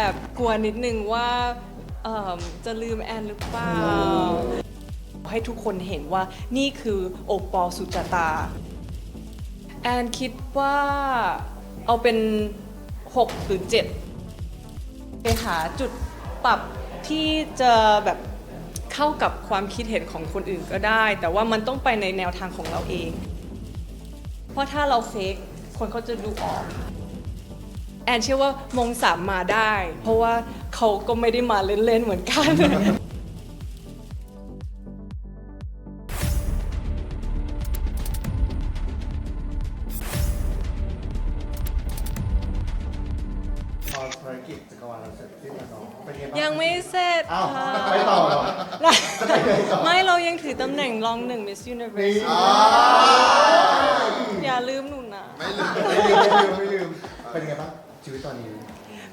อบกลัวนิดนึงว่าเอิ่มจะลืมแอนหรือเปล่า ให้ทุกคนเห็นว่านี่คือโอปอลสุจตา แอนคิดว่าเอาเป็น 6 หรือ 7 ไปหาจุดปรับที่จะแบบเข้ากับความคิดเห็นของคนอื่นก็ได้ แต่ว่ามันต้องไปในแนวทางของเราเอง เพราะถ้าเราเฟกคนเขาจะดูออก แอนเชื่อว่ามงสามมาได้ เพราะว่าเขาก็ไม่ได้มาเล่นๆเหมือนกัน พอภารกิจจักรวาลเราเสร็จสิ้นแล้วเนาะเป็นไงบ้างยังไม่เสร็จอ้าวค่ะไปต่อเหรอไม่เรายังถือตำแหน่งรองหนึ่ง Miss นี่ Universe อย่าลืมหนูนะ ไม่ลืมไม่ลืมไม่ลืมไม่ลืมเป็นไงบ้าง ชีวิตตอนนี้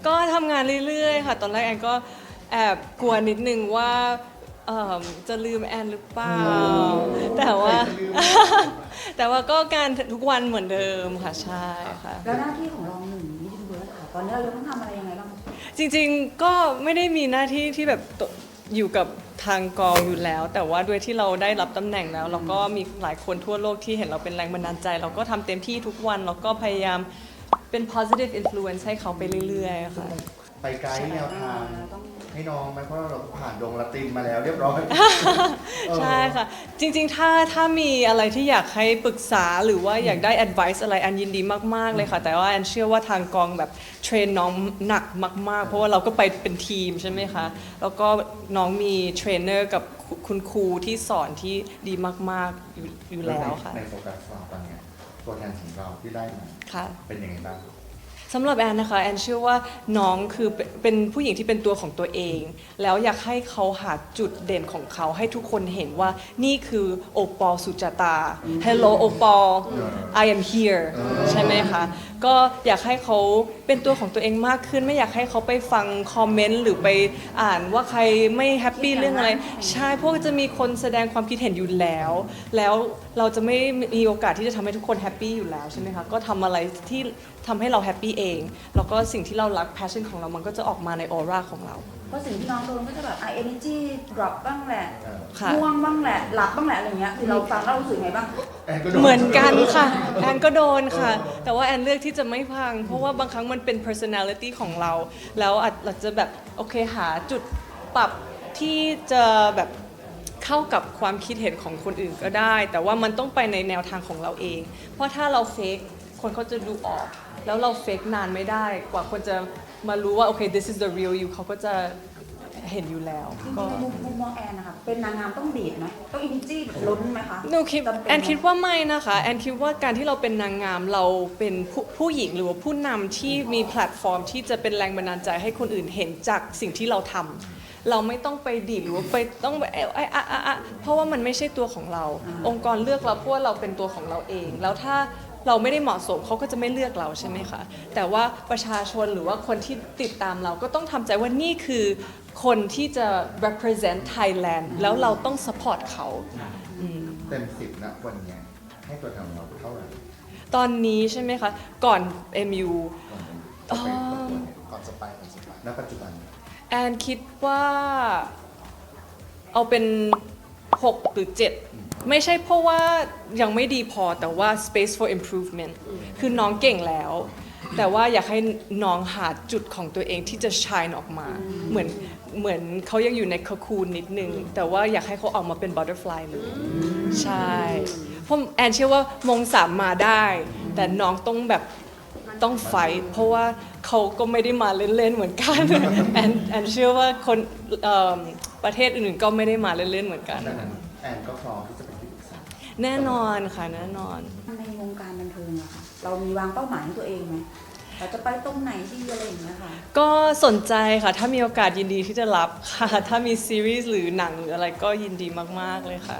ก็ทำงานเรื่อยๆ ค่ะ ตอนแรกแอนก็แอบกลัวนิดนึงว่าเอิ่มจะลืมแอนหรือเปล่า แต่ว่า แต่ว่าก็การทุกวันเหมือนเดิมค่ะ ใช่ค่ะ แล้วหน้าที่ของรองหนึ่งมิสยูนิเวิร์สค่ะตอนนี้เราจะต้องทำอะไรยังไงบ้างจริงๆ ก็ไม่ได้มีหน้าที่ที่แบบตอยู่กับทางกองอยู่แล้ว แต่ว่าด้วยที่เราได้รับตำแหน่งแล้ว เราก็มีหลายคนทั่วโลกที่เห็นเราเป็นแรงบันดาลใจ เราก็ทำเต็มที่ทุกวันเราก็พยายาม เป็น positive influence ให้เขาไปเรื่อยๆ ค่ะ ไปไกด์แนวทางให้น้องไหมเพราะเราผ่านดงละตินมาแล้วเรียบร้อย ใช่ค่ะ จริงๆ ถ้าถ้ามีอะไรที่อยากให้ปรึกษาหรือว่าอยากได้ advice อะไรอันยินดีมากๆเลยค่ะ แต่ว่าอันเชื่อว่าทางกองแบบเทรนน้องหนักมากๆ เพราะว่าเราก็ไปเป็นทีมใช่ไหมคะ แล้วก็น้องมีเทรนเนอร์กับคุณครูที่สอนที่ดีมากๆอยู่อยู่แล้วค่ะในโฟกัสเราตอนเนี้ย ตัวแทนของเราที่ได้มาค่ะ เป็นยังไงบ้าง สำหรับแอนนะคะแอนเชื่อว่าน้องคือเป็นผู้หญิงที่เป็นตัวของตัวเอง แล้วอยากให้เขาหาจุดเด่นของเขาให้ทุกคนเห็นว่านี่คือโอปอลสุจตา Hello โอปอล I am here ใช่ไหมคะก็อยากให้เขาเป็นตัวของตัวเองมากขึ้น ไม่อยากให้เขาไปฟังคอมเมนต์หรือไปอ่านว่าใครไม่แฮปปี้เรื่องอะไรใช่เพราะว่าจะมีคนแสดงความคิดเห็นอยู่แล้ว แล้วเราจะไม่มีโอกาสที่จะทำให้ทุกคนแฮปปี้อยู่แล้วใช่ไหมคะก็ทำอะไรที่ทำให้เราแฮปปี้เองแล้วก็สิ่งที่เรารัก passion ของเรามันก็จะออกมาในออร่าของเรา เพราะสิ่งที่น้องโดนก็จะแบบอะ energy drop บ้างแหละเออค่ะ ง่วงบ้างแหละ หลับบ้างแหละอะไรเงี้ยคือเราฟังแล้วรู้สึกไงบ้างแอนก็โดนเหมือนกันค่ะ แอนก็โดนค่ะ แต่ว่าแอนเลือกที่จะไม่พัง เพราะว่าบางครั้งมันเป็น personality ของเรา แล้วอาจเราจะแบบ โอเคหาจุดปรับที่จะแบบเข้ากับความคิดเห็นของคนอื่นก็ได้ แต่ว่ามันต้องไปในแนวทางของเราเอง เพราะถ้าเราเฟก คนเขาจะดูออก แล้วเราเฟกนานไม่ได้ กว่าคนจะมารู้ว่า โอเค this is the real you เขาก็จะเห็นอยู่แล้วจริงก็ๆในมุมมุมมองแอนนะคะเป็นนางงามต้องดีดไหมต้อง energy แบบล้นไหมคะหนูคิดจำเป็แอนไหมคิดว่าไม่นะคะแอนคิดว่าการที่เราเป็นนางงามเราเป็นผู้ผู้หญิงหรือว่าผู้นำที่มีแพลตฟอร์มที่จะเป็นแรงบันดาลใจให้คนอื่นเห็นจากสิ่งที่เราทำ เราไม่ต้องไปดีดหรือว่าไปต้องไปเอ้ยเอ้ยอะอะอะเพราะว่ามันไม่ใช่ตัวของเรา องค์กรเลือกเราเพราะว่าเราเป็นตัวของเราเอง แล้วถ้าเราไม่ได้เหมาะสมเขาก็จะไม่เลือกเราใช่ไหมคะแต่ว่าประชาชนหรือว่าคนที่ติดตามเราก็ต้องทำใจว่านี่คือคนที่จะ represent Thailand แล้วเราต้อง support เขาอืม เต็มสิบนะวันเนี้ยให้ตัวแทนของเราเท่าไหร่ตอนนี้ใช่ไหมคะ ก่อน MU ก่อนจะไปอ๋อก่อนจะไปก่อนจะไปณปัจจุบัน แอนคิดว่าเอาเป็น 6 หรือ 7 ไม่ใช่เพราะว่ายังไม่ดีพอแต่ว่า space for improvement คือน้องเก่งแล้ว แต่ว่าอยากให้น้องหาจุดของตัวเองที่จะ shine ออกมา เหมือนเหมือนเขายังอยู่ในคคูนนิดนึง แต่ว่าอยากให้เขาออกมาเป็น butterfly เลย ใช่เพราะแอนเชื่อว่ามงสามมาได้ แต่น้องต้องแบบ ต้องไฟท์เพราะว่าเขาก็ไม่ได้มาเล่นๆเหมือนกันแอนแอนเชื่อว่าคนเอิ่มประเทศอื่นๆก็ไม่ได้มาเล่นๆเหมือนกัน ดังนั้นแอนก็พร้อมที่จะเป็นที่ปรึกษาแน่นอนค่ะแน่นอน ในวงการบันเทิงอะค่ะเรามีวางเป้าหมายให้ตัวเองไหมเราจะไปตรงไหนดีอะไรอย่างเงี้ยค่ะ ก็สนใจค่ะ ถ้ามีโอกาสยินดีที่จะรับค่ะ ถ้ามีซีรีส์หรือหนังหรืออะไรก็ยินดีมาก ๆ เลยค่ะ